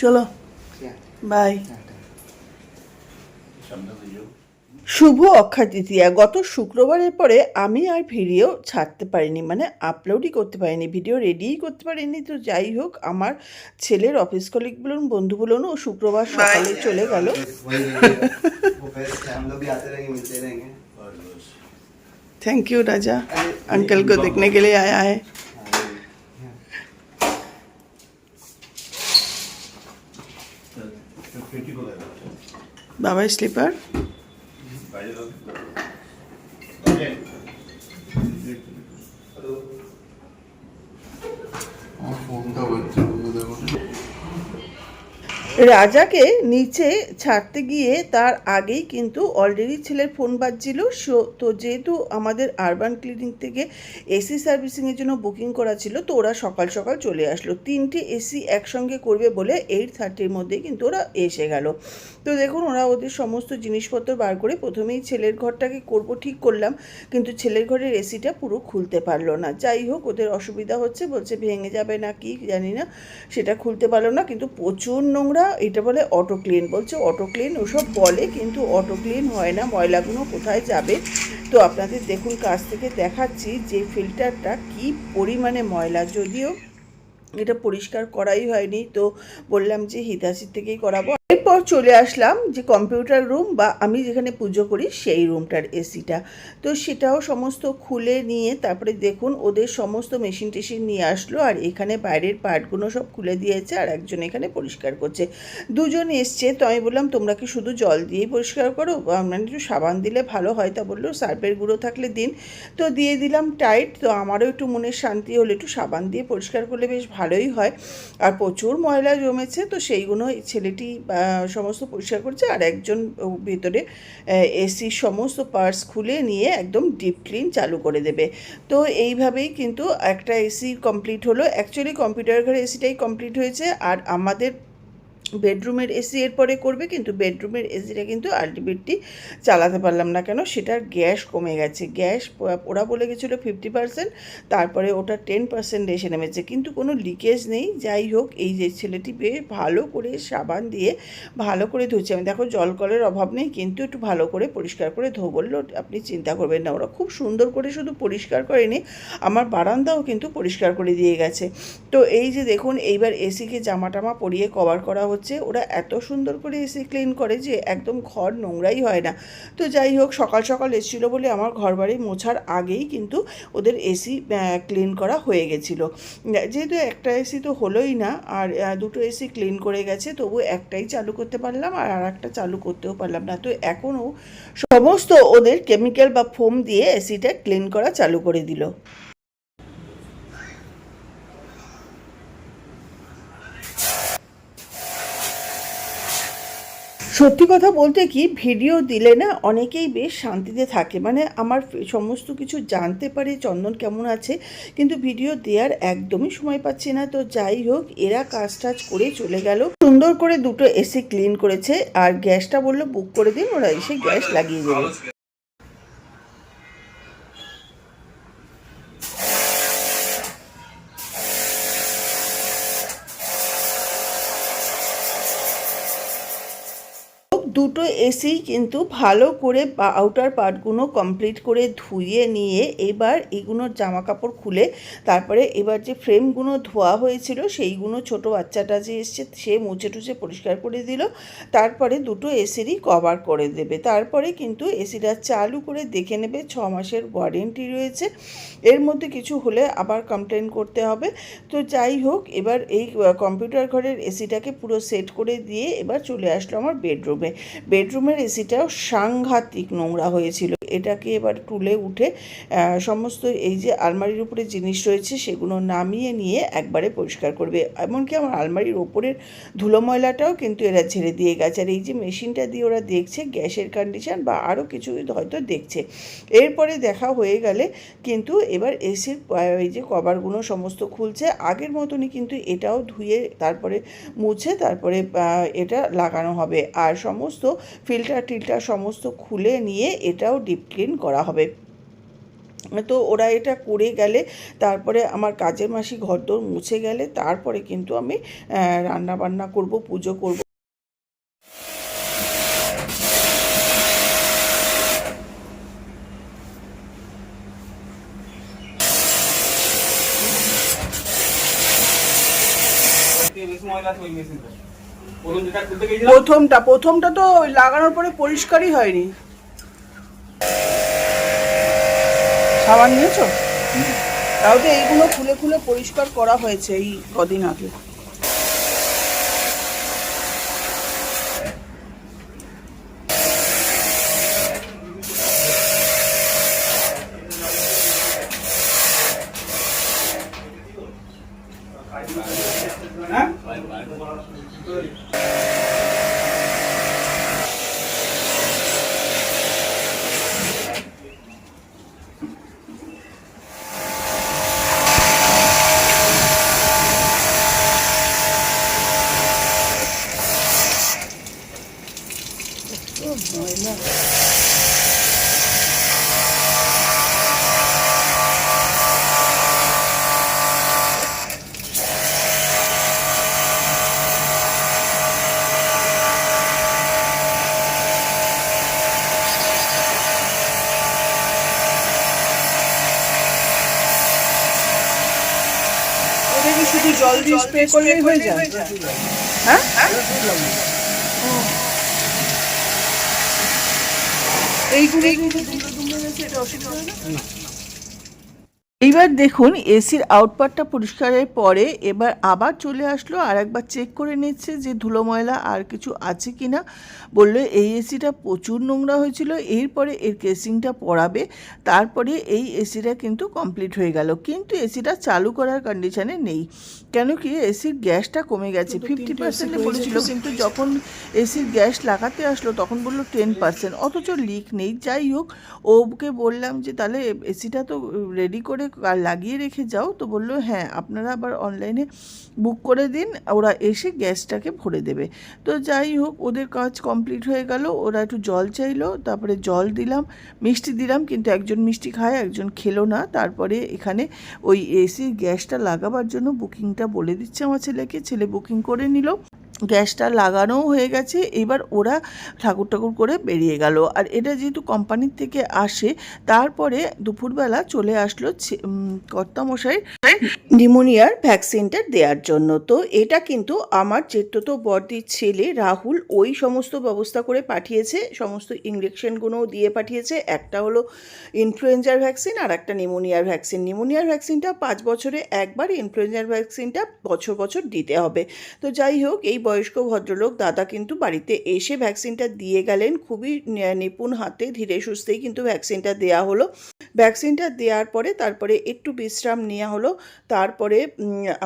চলো Yeah. Bye Yeah. শুভ অক্ষয় তৃতীয়া গত শুক্রবারের পরে আমি আর ভিডিও ছাড়তে পারিনি মানে আপলোডই করতে পারিনি ভিডিও রেডিই করতে পারিনি তো যাই হোক আমার ছেলের অফিস কলিগ বলুন বন্ধু বলুন ও শুক্রবার সকালে চলে গেল वही रहेगा। वो फेस्ट है, हम लोग भी आते रहेंगे मिलते रहेंगे थैंक यू राजा अंकल को देखने के लिए आया है बाबा स्लीपर রাজাকে নিচে ছাড়তে গিয়ে তার আগেই কিন্তু অলরেডি ছেলের ফোন বাজছিল। সো, তো যেহেতু আমাদের আরবান ক্লিনিক থেকে এসি সার্ভিসিংয়ের জন্য বুকিং করা ছিল, তো ওরা সকাল সকাল চলে আসলো। তিনটে এসি একসঙ্গে করবে বলে এইট থার্টির মধ্যে কিন্তু ওরা এসে গেল। তো দেখুন, ওরা ওদের সমস্ত জিনিসপত্র বার করে প্রথমেই ছেলের ঘরটাকে করব ঠিক করলাম, কিন্তু ছেলের ঘরের এসিটা পুরো খুলতে পারল না। যাই হোক, ওদের অসুবিধা হচ্ছে, বলছে ভেঙে যাবে না কি জানি না, সেটা খুলতে পারল না, কিন্তু প্রচুর নোংরা এটা বলে অটো ক্লিন বলছে। অটো ক্লিন ওসব বলে, কিন্তু অটো ক্লিন হয় না। ময়লাগুলো কোথায় যাবে? তো আপনাদের দেখুন, কাছ থেকে দেখাচ্ছি যে ফিল্টারটা কি পরিমাণে ময়লা। যদিও এটা পরিষ্কার করাই হয়নি, তো বললাম যে হিতাশির থেকেই করাবো। এরপর চলে আসলাম যে কম্পিউটার রুম বা আমি যেখানে পুজো করি সেই রুমটার এসিটা। তো সেটাও সমস্ত খুলে নিয়ে তারপরে দেখুন ওদের সমস্ত মেশিন টেশিন নিয়ে আসলো আর এখানে বাইরের পার্টগুলো সব খুলে দিয়েছে আর একজন এখানে পরিষ্কার করছে। দুজন এসছে তো আমি বললাম তোমরা কি শুধু জল দিয়েই পরিষ্কার করো? বা মানে একটু সাবান দিলে ভালো হয়। তা বলল সার্ফের গুঁড়ো থাকলে দিন। তো দিয়ে দিলাম টাইট। তো আমারও একটু মনের শান্তি হলো একটু সাবান দিয়ে পরিষ্কার করলে বেশ ভালোই হয়। আর প্রচুর ময়লা জমেছে তো সেইগুলো ছেলেটি আহ, সমস্ত পরিষ্কার করছে আর একজন ভিতরে এসি এসির সমস্ত পার্টস খুলে নিয়ে একদম ডিপ ক্লিন চালু করে দেবে। তো এইভাবেই কিন্তু একটা এসি কমপ্লিট হলো। অ্যাকচুয়ালি কম্পিউটার ঘরে এসিটাই কমপ্লিট হয়েছে। আর আমাদের বেডরুমের এসি এরপরে করবে, কিন্তু বেডরুমের এসিটা কিন্তু আলটিমেটলি চালাতে পারলাম না কেন, সেটার গ্যাস কমে গেছে। গ্যাস ওরা বলে গেছিল ফিফটি পার্সেন্ট তারপরে ওটা টেন পার্সেন্ট এসে নেমেছে, কিন্তু কোনো লিকেজ নেই। যাই হোক, এই যে ছেলেটি বেশ ভালো করে সাবান দিয়ে ভালো করে ধুচ্ছে। আমি দেখো জল কলের অভাব নেই, কিন্তু একটু ভালো করে পরিষ্কার করে ধো বলল, আপনি চিন্তা করবেন না, ওরা খুব সুন্দর করে শুধু পরিষ্কার করেনি, আমার বারান্দাও কিন্তু পরিষ্কার করে দিয়ে গেছে। তো এই যে দেখুন, এইবার এসিকে জামা টামা পরিয়ে কভার করা হচ্ছে। ওরা এত সুন্দর করে এসি ক্লিন করে যে একদম ঘর নোংরাই হয় না। তো যাই হোক, সকাল সকাল এসেছিল বলে আমার ঘর বাড়ি মোছার আগেই কিন্তু ওদের এসি ক্লিন করা হয়ে গেছিল। যেহেতু একটা এসি তো হলোই না, আর দুটো এসি ক্লিন করে গেছে, তবু একটাই চালু করতে পারলাম আর আর একটা চালু করতেও পারলাম না। তো এখনও সমস্ত ওদের কেমিক্যাল বা ফোম দিয়ে এসিটা ক্লিন করা চালু করে দিল। সত্যি কথা বলতে কি ভিডিও দিলে না অনেকেই বেশ শান্তিতে থাকে। মানে আমার সমস্ত কিছু জানতে পারে, চন্দন কেমন আছে, কিন্তু ভিডিও দেওয়ার একদমই সময় পাচ্ছি না। তো যাই হোক, এরা কাজ টাজ করে চলে গেল। সুন্দর করে দুটো এসি ক্লিন করেছে, আর গ্যাসটা বলল বুক করে দিন, ওরা এসে গ্যাস লাগিয়ে দেবে দুটো এসি কিন্তু ভালো করে আউটার পার্টগুলো কমপ্লিট করে ধুয়ে নিয়ে এবার এগুলোর জামা কাপড় খুলে তারপরে এবার যে ফ্রেমগুলো ধোয়া হয়েছিল সেইগুলো ছোট বাচ্চাটা যে এসছে সে মুছে টুছে পরিষ্কার করে দিল। তারপরে দুটো এসিরই কভার করে দেবে। তারপরে কিন্তু এসিটা চালু করে দেখে নেবে ছ মাসের ওয়ারেন্টি রয়েছে। এর মধ্যে কিছু হলে আবার কমপ্লেন করতে হবে। তো যাই হোক, এবার এই কম্পিউটার ঘরের এসিটাকে পুরো সেট করে দিয়ে এবার চলে আসলো আমার বেডরুমে বেডরুমের এসিটাও সাংঘাতিক নোংরা হয়েছিল। এটাকে এবার তুলে উঠে সমস্ত এই যে আলমারির উপরে জিনিস রয়েছে সেগুলো নামিয়ে নিয়ে একবারে পরিষ্কার করবে। এমনকি আমার আলমারির ওপরের ধুলো ময়লাটাও কিন্তু এরা ছেড়ে দিয়ে গেছে। আর এই যে মেশিনটা দিয়ে ওরা দেখছে, গ্যাসের কন্ডিশন বা আরও কিছু হয়তো দেখছে। এরপরে দেখা হয়ে গেলে কিন্তু এবার এসির এই যে কভারগুলো সমস্ত খুলছে। আগের মতনই কিন্তু এটাও ধুয়ে তারপরে মুছে তারপরে এটা লাগানো হবে। আর সমস্ত ফিল্টার টিল্টার সমস্ত খুলে নিয়ে এটাও ডিপ ক্লিন করা হবে। তো ওরা এটা করে গেলে, তারপরে আমার কাজের মাসি ঘর ঘরদোর মুছে গেলে, তারপরে কিন্তু আমি রান্না বান্না করব, পুজো করব। প্রথমটা প্রথমটা তো লাগানোর পরে পরিষ্কারই হয়নি। সাবান নিয়েছো? তাহলে তো এইগুলো খুলে খুলে পরিষ্কার করা হয়েছে এই কদিন আগে এটা কি শুধু জল দিয়ে স্প্রে করলেই হয়ে যায়। হ্যাঁ এইগুলো দুমড়ে গেছে, এটা অসুবিধা হবে না? এইবার দেখুন এসির আউটপারটা পরিষ্কারের পরে এবার আবার চলে আসলো আর একবার চেক করে নিচ্ছে যে ধুলো ময়লা আর কিছু আছে কি না বলল এই এসিটা প্রচুর নোংরা হয়েছিল এরপরে এর কেসিংটা পড়াবে তারপরে এই এসিটা কিন্তু কমপ্লিট হয়ে গেল। কিন্তু এসিটা চালু করার কন্ডিশানে নেই। কেন কি এসির গ্যাসটা কমে গেছে। ফিফটি পার্সেন্টে বলেছিল। কিন্তু যখন এসির গ্যাস লাগাতে আসলো তখন বলল টেন পার্সেন্ট অথচ লিক নেই। যাই হোক ওকে বললাম যে তাহলে এসিটা তো রেডি করে লাগিয়ে রেখে যাও। তো বলল হ্যাঁ আপনারা আবার অনলাইনে বুক করে দিন, ওরা এসে গ্যাসটাকে ভরে দেবে। তো যাই হোক, ওদের কাজ কমপ্লিট হয়ে গেল। ওরা একটু জল চাইলো, তারপরে জল দিলাম, মিষ্টি দিলাম, কিন্তু একজন মিষ্টি খায়, একজন খেলো না। তারপরে এখানে ওই এসির গ্যাসটা লাগাবার জন্য বুকিংটা বলে দিচ্ছে আমার ছেলেকে। ছেলে বুকিং করে নিল। গ্যাসটা লাগানোও হয়ে গেছে। এবার ওরা ঠাকুর ঠাকুর করে বেরিয়ে গেল। আর এটা যেহেতু কোম্পানির থেকে আসে, তারপরে দুপুরবেলা চলে আসলো কর্তামশাই নিমোনিয়ার ভ্যাকসিনটা দেওয়ার জন্য। তো এটা কিন্তু আমার চেত্যত বর্দির ছেলে রাহুল, ওই সমস্ত ব্যবস্থা করে পাঠিয়েছে। সমস্ত ইঞ্জেকশনগুলোও দিয়ে পাঠিয়েছে। একটা হলো ইনফ্লুয়েঞ্জার ভ্যাকসিন আর একটা নিমোনিয়ার ভ্যাকসিন নিমোনিয়ার ভ্যাকসিনটা পাঁচ বছরে একবার ইনফ্লুয়েঞ্জার ভ্যাকসিনটা বছর বছর দিতে হবে। তো যাই হোক, এই বয়স্ক ভদ্রলোক দাদা কিন্তু বাড়িতে এসে ভ্যাকসিনটা দিয়ে গেলেন। খুবই নিপুণ হাতে ধীরে সুস্থেই কিন্তু ভ্যাকসিনটা দেয়া হলো। ভ্যাকসিনটা দেওয়ার পরে তারপরে একটু বিশ্রাম নেওয়া হলো। তারপরে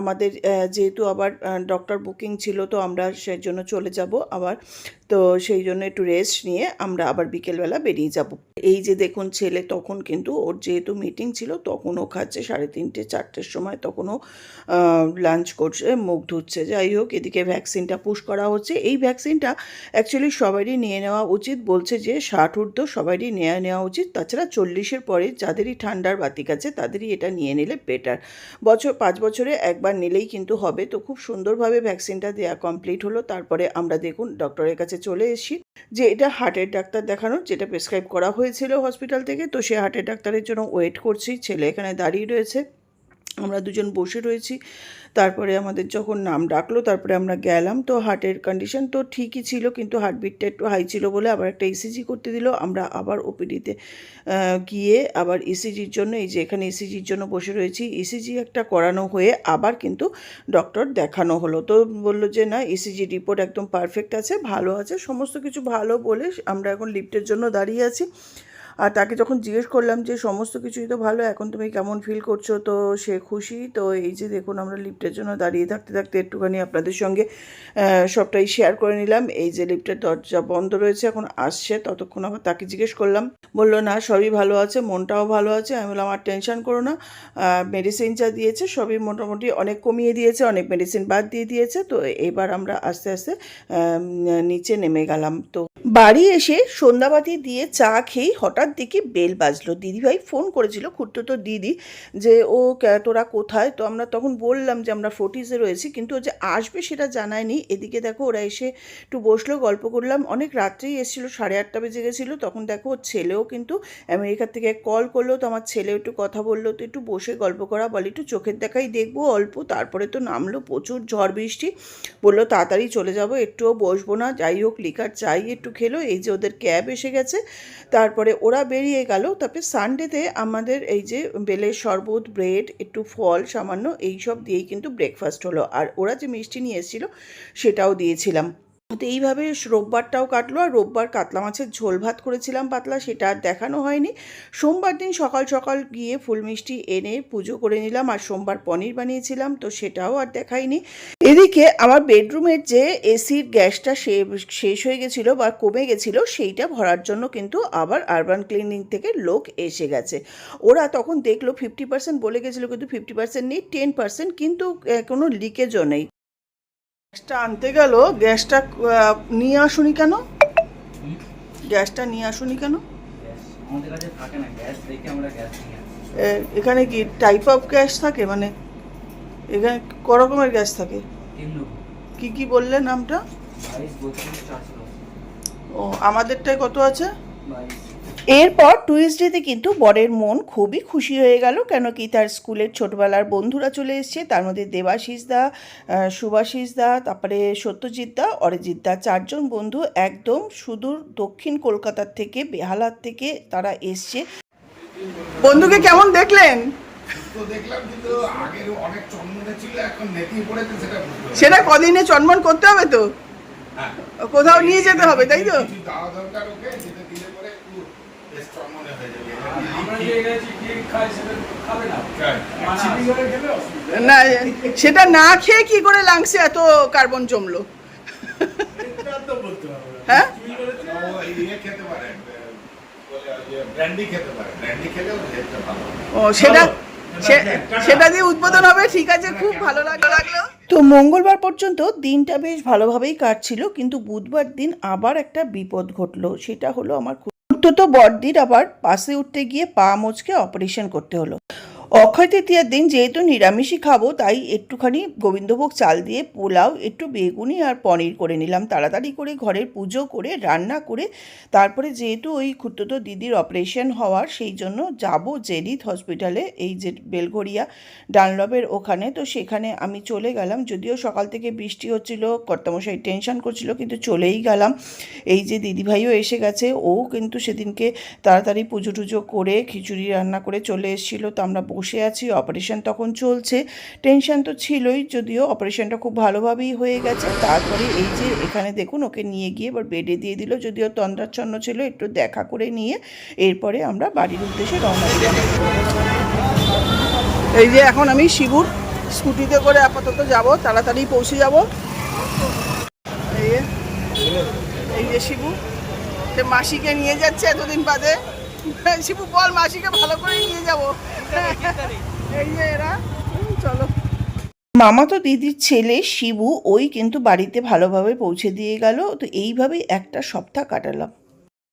আমাদের যেহেতু আবার ডক্টর বুকিং ছিল তো আমরা সেই জন্য চলে যাব আবার। তো সেই জন্য একটু রেস্ট নিয়ে আমরা আবার বিকেলবেলা বেরিয়ে যাব। এই যে দেখুন ছেলে, তখন কিন্তু ওর যেহেতু মিটিং ছিল, তখন ও খাচ্ছে সাড়ে তিনটে, চারটের সময় তখনও লাঞ্চ করছে, মুখ ধুচ্ছে। যাই হোক, এদিকে ভ্যাকসিনটা পুশ করা হচ্ছে। এই ভ্যাকসিনটা অ্যাকচুয়ালি সবারই নিয়ে নেওয়া উচিত। বলছে যে ষাট ঊর্ধ্ব সবারই নেওয়া নেওয়া উচিত। তাছাড়া চল্লিশের পরে যাদেরই ঠান্ডার বাতিক আছে, তাদেরই এটা নিয়ে নিলে বেটার বছর, পাঁচ বছরে একবার নিলেই কিন্তু হবে। তো খুব সুন্দরভাবে ভ্যাকসিনটা দেওয়া কমপ্লিট হলো। তারপরে আমরা দেখুন ডক্টরের কাছে চলে এসেছি যে এটা হার্টের ডাক্তার দেখানোর যেটা প্রেসক্রাইব করা হয়েছিল হসপিটাল থেকে, তো সে হার্টের ডাক্তারের জন্য ওয়েট করছি। ছেলে এখানে দাঁড়িয়ে রয়েছে। আমরা দুজন বসে রয়েছি। তারপরে আমাদের যখন নাম ডাকলো, তারপরে আমরা গেলাম। তো হার্টের কন্ডিশন তো ঠিকই ছিল, কিন্তু হার্টবিটটা একটু হাই ছিল বলে আবার একটা ইসিজি করতে দিল। আমরা আবার ওপিডিতে গিয়ে আবার ইসিজির জন্য, এই যে এখানে ইসিজির জন্য বসে রয়েছি। ইসিজি একটা করানো হয়ে আবার কিন্তু ডক্টর দেখানো হলো। তো বলল যে, না ইসিজি রিপোর্ট একদম পারফেক্ট আছে, ভালো আছে, সমস্ত কিছু ভালো বলে আমরা এখন লিফটের জন্য দাঁড়িয়ে আছি। আর তাকে যখন জিজ্ঞেস করলাম যে, সমস্ত কিছুই তো ভালো, এখন তুমি কেমন ফিল করছ? তো সে খুশি। তো এই যে দেখুন, আমরা লিফটের জন্য দাঁড়িয়ে থাকতে থাকতে একটুখানি আপনাদের সঙ্গে সবটাই শেয়ার করে নিলাম। এই যে লিফটের দরজা বন্ধ রয়েছে, এখন আসছে। ততক্ষণ আবার তাকে জিজ্ঞেস করলাম, বলল, না, সবই ভালো আছে, মনটাও ভালো আছে। আমি বললাম, আর টেনশন করো না মেডিসিন যা দিয়েছে, সবই মোটামুটি অনেক কমিয়ে দিয়েছে, অনেক মেডিসিন বাদ দিয়ে দিয়েছে। তো এবার আমরা আস্তে আস্তে নিচে নেমে গেলাম। তো বাড়ি এসে সন্ধ্যাবাতি দিয়ে চা খেয়েই হঠাৎ হঠাৎ দেখি বেল বাজলো। দিদিভাই ফোন করেছিল, খুঁড়তো তো দিদি, যে, ও তোরা কোথায়? তো আমরা তখন বললাম যে, আমরা ফোর্টিসে রয়েছি। কিন্তু ও যে আসবে সেটা জানায়নি। এদিকে দেখো, ওরা এসে একটু বসল, গল্প করলাম। অনেক রাত্রেই এসেছিল, সাড়ে আটটা বেজে গেছিল। তখন দেখো, ওর ছেলেও কিন্তু আমেরিকার থেকে কল করল। তো আমার ছেলেও একটু কথা বলল, তো একটু বসে গল্প করা, বলে, একটু চোখের দেখাই দেখব অল্প। তারপরে তো নামলো প্রচুর ঝড় বৃষ্টি। বলল, তাড়াতাড়ি চলে যাব, একটুও বসবো না। যাই হোক, লিকার চাই একটু খেলো। এই যে, ওদের ক্যাব এসে গেছে। তারপরে ওরা বেরিয়ে গেল। তারপরে সানডেতে আমাদের এই যে বেলের শরবত ব্রেড একটু ফল সামান্য এই সব দিয়েই কিন্তু ব্রেকফাস্ট হলো। আর ওরা যে মিষ্টি নিয়ে এসেছিল সেটাও দিয়েছিলাম। তো এইভাবে রোববারটাও কাটলো আর রোববার কাতলা মাছের ঝোল ভাত করেছিলাম পাতলা, সেটা আর দেখানো হয়নি। সোমবার দিন সকাল সকাল গিয়ে ফুল মিষ্টি এনে পুজো করে নিলাম আর সোমবার পনির বানিয়েছিলাম, তো সেটাও আর দেখাইনি। এদিকে আমার বেডরুমের যে এসির গ্যাসটা শেষ হয়ে গেছিল বা কমে গেছিল, সেইটা ভরার জন্য কিন্তু আবার আরবান ক্লিনিং থেকে লোক এসে গেছে। ওরা তখন দেখল ফিফটি পার্সেন্ট বলে গেছিল, কিন্তু ফিফটি পার্সেন্ট নেই টেন পার্সেন্ট কিন্তু কোনো লিকেজও নেই। গ্যাসটা আনতে গেল, গ্যাসটা নিয়ে আসুনি কেন? গ্যাসটা নিয়ে আসুনি কেন? এখানে কি টাইপ অফ গ্যাস থাকে? মানে এখানে ক রকমের গ্যাস থাকে? কি কি বললে নামটা? ও আমাদেরটায় কত আছে? এরপর টুইসডেতে কিন্তু বরের মন খুবই খুশি হয়ে গেল কেন কি তার স্কুলের ছোটবেলার বন্ধুরা চলে এসছে তার মধ্যে দেবাশিস দা আহ, সুভাষিস দা তারপরে সত্যজিৎ দা অরিজিৎ দা চারজন বন্ধু একদম সুদূর দক্ষিণ কলকাতার থেকে বেহালার থেকে তারা এসছে। বন্ধুকে কেমন দেখলেন? তো দেখলাম কিন্তু আগের অনেক চন্মনে ছিল এখন নেতি পড়েছে সেটা কদিনে চন্মন করতে হবে তো? হ্যাঁ। কোথাও নিয়ে যেতে হবে তাই তো? খাই সেটা না। সেটা না খেয়ে কি করে লাংসে এত কার্বন জমলো। হ্যাঁ? ও ইয়ে খেতে পারে ব্র্যান্ডি খেতে পারে। ব্র্যান্ডি খেলে ওর হেডটা ভালো। ও সেটা সেটা দিয়ে উদ্বোধন হবে। ঠিক আছে, খুব ভালো লাগল। তো মঙ্গলবার পর্যন্ত দিনটা বেশ ভালোভাবেই কাটছিল, কিন্তু বুধবার দিন আবার একটা বিপদ ঘটলো। সেটা হলো আমার তো বড়দির আবার পাশে উঠতে গিয়ে পা মোচকে অপারেশন করতে হলো। অক্ষয় তৃতীয়ার দিন যেহেতু নিরামিষই খাব, তাই একটুখানি গোবিন্দভোগ চাল দিয়ে পোলাও, একটু বেগুনি আর পনির করে নিলাম। তাড়াতাড়ি করে ঘরের পুজো করে, রান্না করে, তারপরে যেহেতু ওই খুঁড়তো দিদির অপারেশন হওয়ার, সেই জন্য যাব জেরিত হসপিটালে এই যে বেলঘরিয়া ডানলবের ওখানে। তো সেখানে আমি চলে গেলাম। যদিও সকাল থেকে বৃষ্টি হচ্ছিল, কর্তামশাই টেনশন করছিল, কিন্তু চলেই গেলাম। এই যে দিদিভাইও এসে গেছে, ও কিন্তু সেদিনকে তাড়াতাড়ি পুজো টুজো করে, খিচুড়ি রান্না করে চলে এসেছিল। তো আমরা বসে আছি অপারেশন তখন চলছে। টেনশন তো ছিলই, যদিও অপারেশনটা খুব ভালোভাবেই হয়ে গেছে। তারপরে এই যে এখানে দেখুন, ওকে নিয়ে গিয়ে এবার বেডে দিয়ে দিল, যদিও তন্দ্রাচ্ছন্ন ছিল, একটু দেখা করে নিয়ে এরপরে আমরা বাড়ির উদ্দেশ্যে রওনা দিলাম। এই যে এখন আমি শিবুর স্কুটিতে করে আপাতত যাব, তাড়াতাড়ি পৌঁছে যাব। এই যে শিবু মাসিকে নিয়ে যাচ্ছে এতদিন বাদে। শিবু বল মাসিকে ভালো করে নিয়ে যাব। এই যে এরা। চলো। মামা তো দিদির ছেলে, শিবু, ওই কিন্তু বাড়িতে ভালোভাবে পৌঁছে দিয়ে গেল। তো এইভাবেই একটা সপ্তাহ কাটালাম।